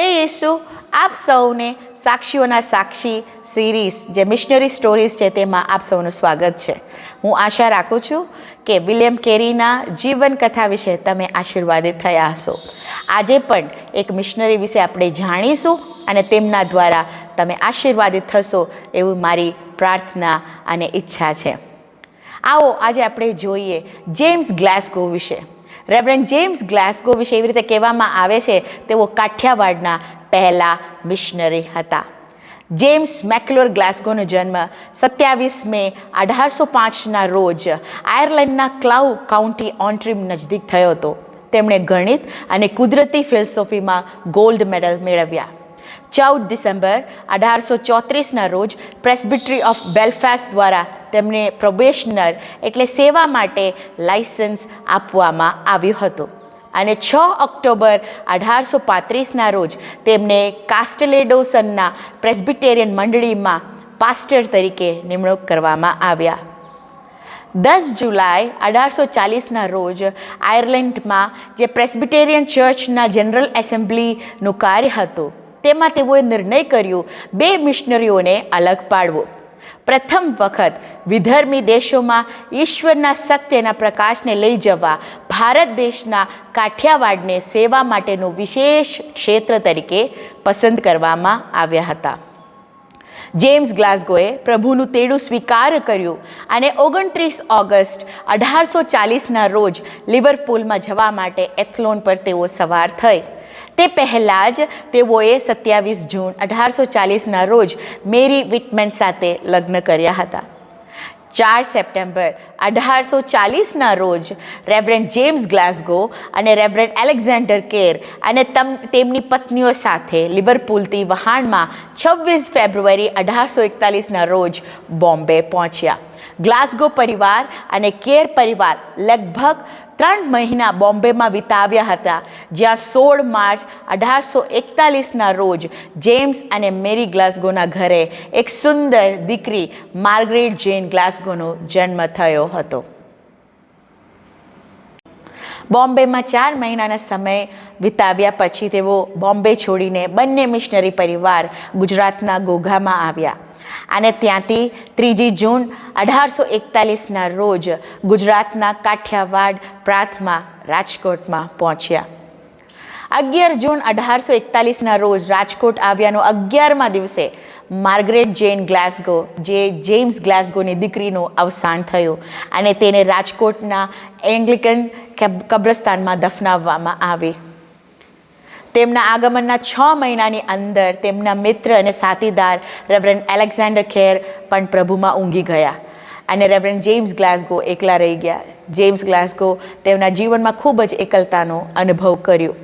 લઈશું આપ સૌને સાક્ષીઓના સાક્ષી સિરીઝ જે મિશનરી સ્ટોરીઝ છે તેમાં આપ સૌનું સ્વાગત છે. હું આશા રાખું છું કે વિલિયમ કેરીના જીવન કથા વિશે તમે આશીર્વાદિત થયા હશો. આજે પણ એક મિશનરી વિશે આપણે જાણીશું અને તેમના દ્વારા તમે આશીર્વાદિત થશો એવું મારી પ્રાર્થના અને ઈચ્છા છે. આવો, આજે આપણે જોઈએ જેમ્સ ગ્લાસ્કો વિશે. રેવરન જેમ્સ ગ્લાસ્ગો વિશે એવી રીતે કહેવામાં આવે છે, તેઓ કાઠિયાવાડના પહેલા મિશનરી હતા. જેમ્સ મેક્લોર ગ્લાસ્ગોનો જન્મ સત્યાવીસ મે અઢારસો પાંચના રોજ આયર્લેન્ડના ક્લાઉ કાઉન્ટી ઓન્ટ્રીમ નજદીક થયો હતો. તેમણે ગણિત અને કુદરતી ફિલસોફીમાં ગોલ્ડ મેડલ મેળવ્યા. ચૌદ ડિસેમ્બર અઢારસો ચોત્રીસના રોજ પ્રેસ્બિટરી ઓફ બેલફાસ્ટ દ્વારા તેમને પ્રોબેશનર એટલે સેવા માટે લાઇસન્સ આપવામાં આવ્યું હતું. અને છ ઓક્ટોબર અઢારસો પાંત્રીસના રોજ તેમને કાસ્ટલેડોસનના પ્રેસ્બિટેરિયન મંડળીમાં પાસ્ટર તરીકે નિમણૂક કરવામાં આવ્યા. દસ જુલાઈ અઢારસો ચાલીસના રોજ આયર્લેન્ડમાં જે પ્રેસ્બિટેરિયન ચર્ચના જનરલ એસેમ્બલીનું કાર્ય હતું તેમાં તેઓએ નિર્ણય કર્યો, બે મિશનરીઓને અલગ પાડવો. પ્રથમ વખત વિધર્મી દેશોમાં ઈશ્વરના સત્યના પ્રકાશને લઈ જવા ભારત દેશના કાઠિયાવાડને સેવા માટેનું વિશેષ ક્ષેત્ર તરીકે પસંદ કરવામાં આવ્યા હતા. જેમ્સ ગ્લાસગોએ પ્રભુનું તેડું સ્વીકાર કર્યું અને ઓગણત્રીસ ઓગસ્ટ અઢારસો ચાલીસના રોજ લિવરપુલમાં જવા માટે એથલોન પર તેઓ સવાર થઈ. તે પહેલાં જ તેઓએ સત્યાવીસ જૂન અઢારસો ચાલીસના રોજ મેરી વિટમેન સાથે લગ્ન કર્યા હતા. ચાર સપ્ટેમ્બર અઢારસો ચાલીસના રોજ રેવરેન્ડ જેમ્સ ગ્લાસગો અને રેવરેન્ડ એલેક્ઝાન્ડર કેર અને તમ, તેમની પત્નીઓ સાથે લિવરપુલથી વહાણમાં છવ્વીસ ફેબ્રુઆરી અઢારસો એકતાલીસના રોજ બોમ્બે પહોંચ્યા. ગ્લાસગો પરિવાર અને કેર પરિવાર લગભગ ત્રણ મહિના બોમ્બેમાં વિતાવ્યા હતા, જ્યાં સોળ માર્ચ અઢારસો એકતાલીસના રોજ જેમ્સ અને મેરી ગ્લાસગોના ઘરે એક સુંદર દીકરી માર્ગરેટ જેન ગ્લાસગોનો જન્મ થયો હતો. બોમ્બેમાં ચાર મહિનાના સમય વિતાવ્યા પછી તેઓ બોમ્બે છોડીને બંને મિશનરી પરિવાર ગુજરાતના ઘોઘામાં આવ્યા. અને ત્યાંથી ત્રીજી જૂન અઢારસો એકતાલીસના રોજ ગુજરાતના કાઠિયાવાડ પ્રાંતમાં રાજકોટમાં પહોંચ્યા. અગિયાર જૂન અઢારસો એકતાલીસના રોજ રાજકોટ આવ્યાનો અગિયારમા દિવસે માર્ગરેટ જેન ગ્લાસગો, જે જેમ્સ ગ્લાસગોની દીકરીનું અવસાન થયું અને તેને રાજકોટના એંગ્લિકન કબ્રસ્તાનમાં દફનાવવામાં આવી. તેમના આગમનના છ મહિનાની અંદર તેમના મિત્ર અને સાથીદાર રેવરન એલેક્ઝાન્ડર ખેર પણ પ્રભુમાં ઊંઘી ગયા અને રેવરન જેમ્સ ગ્લાસગો એકલા રહી ગયા. જેમ્સ ગ્લાસગો તેમના જીવનમાં ખૂબ જ એકલતાનો અનુભવ કર્યો.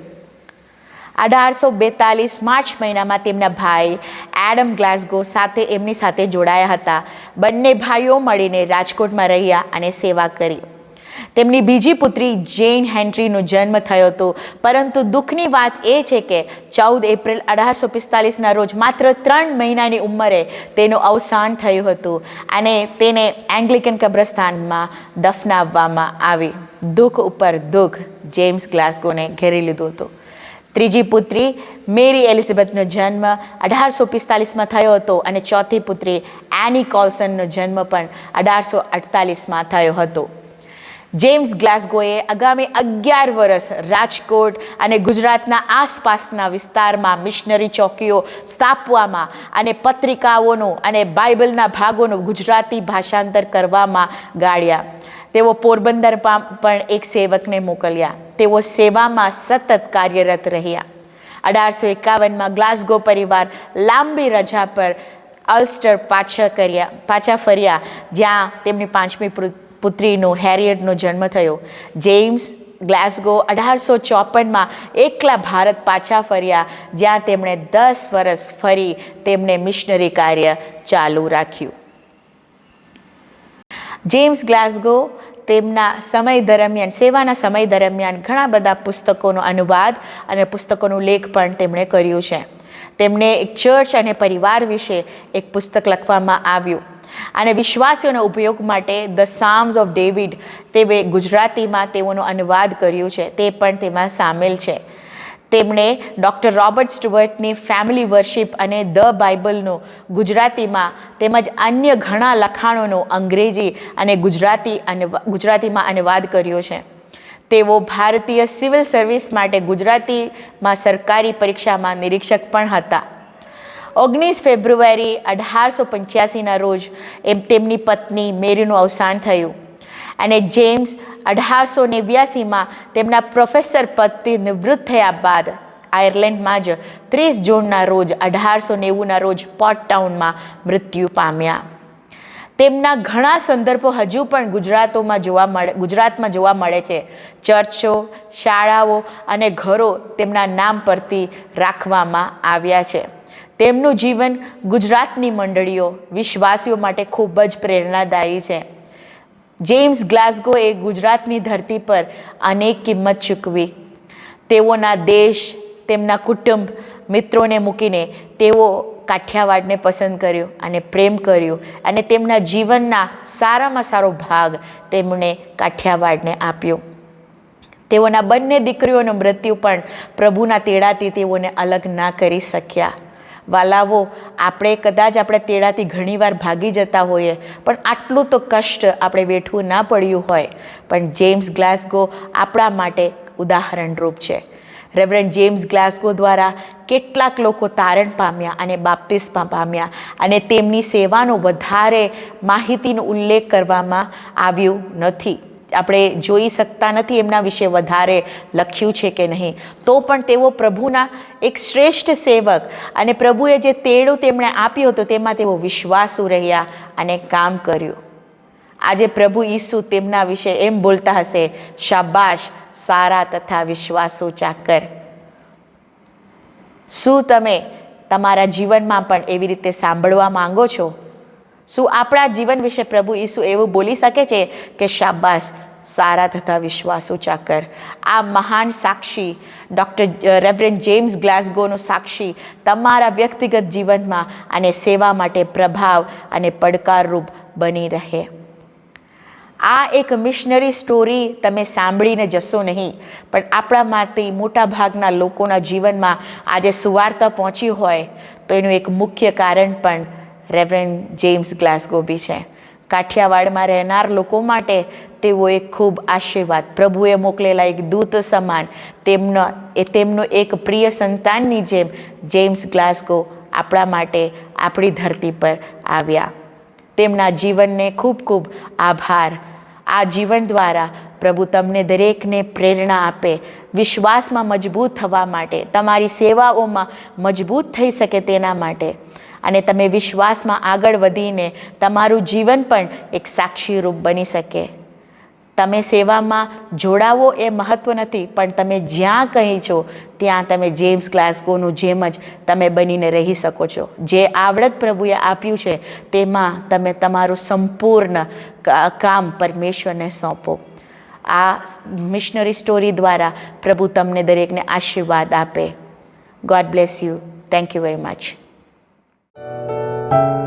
અઢારસો બેતાલીસ માર્ચ મહિનામાં તેમના ભાઈ એડમ ગ્લાસગો સાથે એમની સાથે જોડાયા હતા. બંને ભાઈઓ મળીને રાજકોટમાં રહ્યા અને સેવા કરી. તેમની બીજી પુત્રી જેન હેન્ટ્રીનો જન્મ થયો હતો. પરંતુ દુઃખની વાત એ છે કે ચૌદ એપ્રિલ અઢારસો પિસ્તાલીસના રોજ માત્ર ત્રણ મહિનાની ઉંમરે તેનું અવસાન થયું હતું અને તેને એંગ્લિકન કબ્રસ્તાનમાં દફનાવવામાં આવી. દુઃખ ઉપર દુઃખ જેમ્સ ગ્લાસ્કોને ઘેરી લીધું હતું. ત્રીજી પુત્રી મેરી એલિઝાબેથનો જન્મ અઢારસો પિસ્તાલીસમાં થયો હતો અને ચોથી પુત્રી એની કોલ્સનનો જન્મ પણ અઢારસો અડતાલીસમાં થયો હતો. જેમ્સ ગ્લાસગોએ આગામી અગિયાર વર્ષ રાજકોટ અને ગુજરાતના આસપાસના વિસ્તારમાં મિશનરી ચોકીઓ સ્થાપવામાં અને પત્રિકાઓનું અને બાઇબલના ભાગોનું ગુજરાતી ભાષાંતર કરવામાં ગાળ્યા. તેઓ પોરબંદરમાં પણ એક સેવકને મોકલ્યા. તેઓ સેવામાં સતત કાર્યરત રહ્યા. અઢારસો એકાવનમાં ગ્લાસગો પરિવાર લાંબી રજા પર અલ્સ્ટર પાછા કર્યા, પાછા ફર્યા, જ્યાં તેમની પાંચમી પુત્રીનો હેરિયટનો જન્મ થયો. જેમ્સ ગ્લાસગો અઢારસો ચોપનમાં એકલા ભારત પાછા ફર્યા, જ્યાં તેમણે દસ વર્ષ ફરી તેમણે મિશનરી કાર્ય ચાલુ રાખ્યું. જેમ્સ ગ્લાસગો તેમના સમય દરમિયાન, સેવાના સમય દરમિયાન ઘણા બધા પુસ્તકોનો અનુવાદ અને પુસ્તકોનું લેખ પણ તેમણે કર્યું છે. તેમણે એક ચર્ચ અને પરિવાર વિશે એક પુસ્તક લખવામાં આવ્યું. અને વિશ્વાસીઓના ઉપયોગ માટે ધ સામ્સ ઓફ ડેવિડ તે ગુજરાતીમાં તેઓનો અનુવાદ કર્યું છે. તે પણ તેમાં સામેલ છે. તેમણે ડૉક્ટર રોબર્ટ સ્ટુઅર્ટની ફેમિલી વર્શિપ અને ધ બાઇબલનું ગુજરાતીમાં તેમજ અન્ય ઘણા લખાણોનું અંગ્રેજી અને ગુજરાતી અને ગુજરાતીમાં અનુવાદ કર્યો છે. તેઓ ભારતીય સિવિલ સર્વિસ માટે ગુજરાતીમાં સરકારી પરીક્ષામાં નિરીક્ષક પણ હતા. ઓગણીસ ફેબ્રુઆરી અઢારસો પંચ્યાસીના રોજ એમ તેમની પત્ની મેરીનું અવસાન થયું. અને જેમ્સ અઢારસો ને બ્યાસીમાં તેમના પ્રોફેસર પદથી નિવૃત્ત થયા બાદ આયર્લેન્ડમાં જ ત્રીસ જૂનના રોજ અઢારસો નેવુંના રોજ પોર્ટ ટાઉનમાં મૃત્યુ પામ્યા. તેમના ઘણા સંદર્ભો હજુ પણ ગુજરાતોમાં જોવા મળે, ગુજરાતમાં જોવા મળે છે. ચર્ચો, શાળાઓ અને ઘરો તેમના નામ પરથી રાખવામાં આવ્યા છે. તેમનું જીવન ગુજરાતની મંડળીઓ, વિશ્વાસીઓ માટે ખૂબ જ પ્રેરણાદાયી છે. જેમ્સ ગ્લાસ્ગોએ ગુજરાતની ધરતી પર અનેક કિંમત ચૂકવી. તેઓના દેશ, તેમના કુટુંબ, મિત્રોને મૂકીને તેઓ કાઠિયાવાડને પસંદ કર્યો અને પ્રેમ કર્યો અને તેમના જીવનના સારામાં સારો ભાગ તેમણે કાઠિયાવાડને આપ્યો. તેઓના બંને દીકરીઓનું મૃત્યુ પણ પ્રભુના તેડાથી તેઓને અલગ ના કરી શક્યા. વાલાવો, આપણે કદાચ આપણે તેડાથી ઘણીવાર ભાગી જતા હોઈએ, પણ આટલું તો કષ્ટ આપણે વેઠવું ના પડ્યું હોય. પણ જેમ્સ ગ્લાસગો આપણા માટે ઉદાહરણરૂપ છે. રેવરન જેમ્સ ગ્લાસગો દ્વારા કેટલાક લોકો તારણ પામ્યા અને બાપ્તિસ્મા પામ્યા અને તેમની સેવાનો વધારે માહિતીનો ઉલ્લેખ કરવામાં આવ્યું નથી. આપણે જોઈ શકતા નથી એમના વિશે વધારે લખ્યું છે કે નહીં. તો પણ તેઓ પ્રભુના એક શ્રેષ્ઠ સેવક અને પ્રભુએ જે તેડું તેમણે આપ્યું હતું તેમાં તેઓ વિશ્વાસુ રહ્યા અને કામ કર્યું. આજે પ્રભુ ઈસુ તેમના વિશે એમ બોલતા હશે, શાબાશ, સારા તથા વિશ્વાસુ ચાકર. શું તમે તમારા જીવનમાં પણ એવી રીતે સાંભળવા માંગો છો? શું આપણા જીવન વિશે પ્રભુ ઈસુ એવું બોલી શકે છે કે શાબાશ, સારા થતા વિશ્વાસુ ચાકર આ મહાન સાક્ષી, ડૉક્ટર રેવરેન જેમ્સ ગ્લાસગોનો સાક્ષી, તમારા વ્યક્તિગત જીવનમાં અને સેવા માટે પ્રભાવ અને પડકારરૂપ બની રહે. આ એક મિશનરી સ્ટોરી તમે સાંભળીને જશો નહીં, પણ આપણામાંથી મોટા ભાગના લોકોના જીવનમાં આજે સુવાર્તા પહોંચી હોય તો એનું એક મુખ્ય કારણ પણ રેવરેન જેમ્સ ગ્લાસગો બી છે. કાઠિયાવાડમાં રહેનાર લોકો માટે તેઓ એક ખૂબ આશીર્વાદ. પ્રભુએ મોકલેલા એક દૂત સમાન. તેમનો એ તેમનો એક પ્રિય સંતાનની જેમ જેમ્સ ગ્લાસગો આપણા માટે આપણી ધરતી પર આવ્યા. તેમના જીવનને ખૂબ ખૂબ આભાર. આ જીવન દ્વારા પ્રભુ તમને દરેકને પ્રેરણા આપે. વિશ્વાસમાં મજબૂત થવા માટે, તમારી સેવાઓમાં મજબૂત થઈ શકે તેના માટે. અને તમે વિશ્વાસમાં આગળ વધીને તમારું જીવન પણ એક સાક્ષીરૂપ બની શકે. તમે સેવામાં જોડાવો એ મહત્ત્વ નથી, પણ તમે જ્યાં કહી છો, ત્યાં તમે જેમ્સ ક્લાસ્કોનું જેમ જ તમે બનીને રહી શકો છો. જે આવડત પ્રભુએ આપ્યું છે, તેમાં તમે તમારું સંપૂર્ણ કામ પરમેશ્વરને સોંપો. આ મિશનરી સ્ટોરી દ્વારા પ્રભુ તમને દરેકને આશીર્વાદ આપે. God bless you thank you very much Thank you.